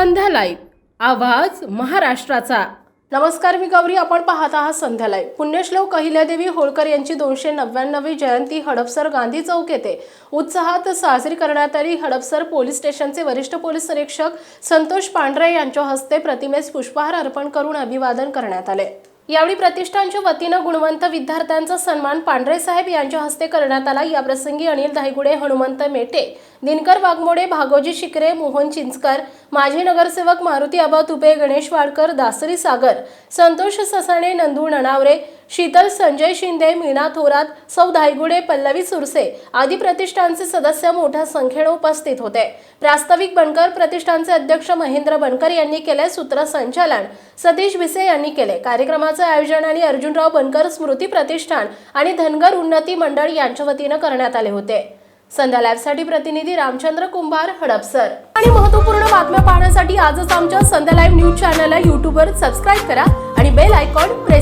संध्या live. आवाज महाराष्ट्राचा. नमस्कार मी गौरी आपण पाहत आहात संध्या लाईव्ह. पुण्यश्लोक अहिल्यादेवी होळकर यांची दोनशे नव्याण्णवी जयंती हडपसर गांधी चौक येथे. उत्साहात साजरी करण्यात आली हडपसर पोलीस स्टेशनचे वरिष्ठ पोलीस निरीक्षक संतोष पांढरे यांच्या हस्ते प्रतिमेस पुष्पहार अर्पण करून अभिवादन करण्यात आले. यावेळी प्रतिष्ठानच्या वतीनं गुणवंत विद्यार्थ्यांचा सन्मान पांढरे साहेब यांच्या हस्ते करण्यात आला. या प्रसंगी अनिल धायगुडे हनुमंत मेटे दिनकर वाघमोडे भागोजी शिकरे मोहन चिंचकर माजी नगरसेवक मारुती आबा तुपे गणेश वाडकर दासरी सागर संतोष ससाणे नंदू नणावरे शीतल संजय शिंदे मीना थोरात सौ धायगुडे पल्लवी सुरसे आदी प्रतिष्ठानचे सदस्य मोठ्या संख्येने उपस्थित होते. प्रास्ताविक बनकर प्रतिष्ठानचे अध्यक्ष महेंद्र बनकर यांनी केले सूत्रसंचालन सतीश भिसे यांनी केले. कार्यक्रमाचे आयोजन आणि अर्जुनराव बनकर स्मृती प्रतिष्ठान आणि धनगर उन्नती मंडळ यांच्या वतीनं करण्यात आले होते. संध्या लाईव्हसाठी प्रतिनिधी रामचंद्र कुंभार हडपसर आणि महत्त्वपूर्ण बातम्या पाहण्यासाठी आजच आमच्या संध्या लाईव्ह न्यूज चॅनलला युट्यूबवर सबस्क्राईब करा आणि बेल आयकॉन प्रेस